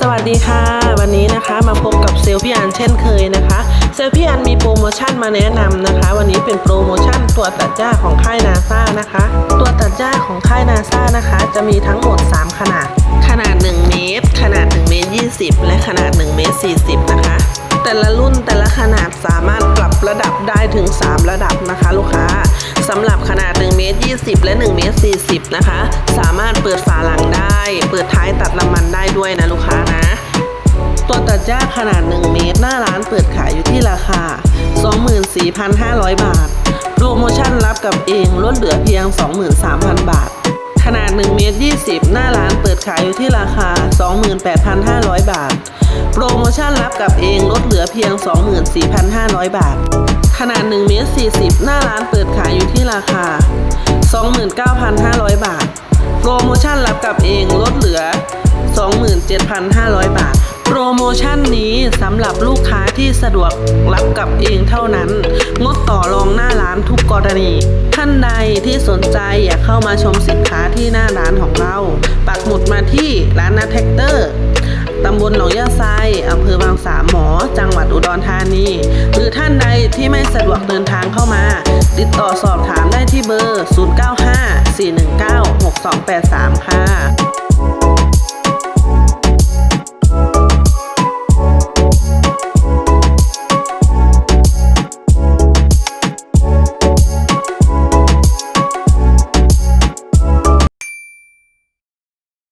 สวัสดีค่ะ วันนี้นะคะมาพบกับเซลพี่อันเช่นเคยนะคะเซลพี่อันมีโปรโมชั่นมาแนะนำนะคะ วันนี้เป็นโปรโมชั่นตัวตัดหญ้าของค่ายนาซานะคะ ตัวตัดหญ้าของค่ายนาซานะคะ จะมีทั้งหมด 3 ขนาด ขนาด 1 เมตร ขนาด1เมตร20 และขนาด1เมตร40 นะคะ แต่ละรุ่นแต่ละขนาดสามารถปรับระดับได้ถึง 3 ระดับนะคะ ลูกค้าสำหรับขนาด1เมตร20 และ1เมตร40 นะคะ สามารถเปิดฝา ปิดท้ายตัดน้ำมันได้ด้วยนะลูกค้านะ ตัวตัดหญ้าขนาด 1 เมตร หน้าร้านเปิดขายอยู่ที่ราคา 24,500 บาท โปรโมชั่นรับกับเองลดเหลือเพียง 23,000 บาท ขนาด 1 เมตร 20 หน้าร้านเปิดขายอยู่ที่ราคา 28,500 บาท โปรโมชั่นรับกับเองลดเหลือเพียง 24,500 บาท ขนาด 1 เมตร 40 หน้าร้านเปิดขายอยู่ที่ราคา 29,500 บาท โปรโมชั่นรับกับเองลดเหลือ 27,500 บาท โปรโมชั่นนี้สำหรับลูกค้าที่สะดวกรับกับเองเท่านั้น งดต่อรองหน้าร้านทุกกรณี ท่านใดที่สนใจอยากเข้ามาชมสินค้าที่หน้าร้านของเรา ปักหมุดมาที่ร้านนาแท็กเตอร์ตำบลหนองยาไซอำเภอบางสามหมอ จังหวัดอุดรธานี หรือท่านใดที่ไม่สะดวกเดินทางเข้ามา ติดต่อสอบถามได้ที่เบอร์ 419 6283 ค่ะ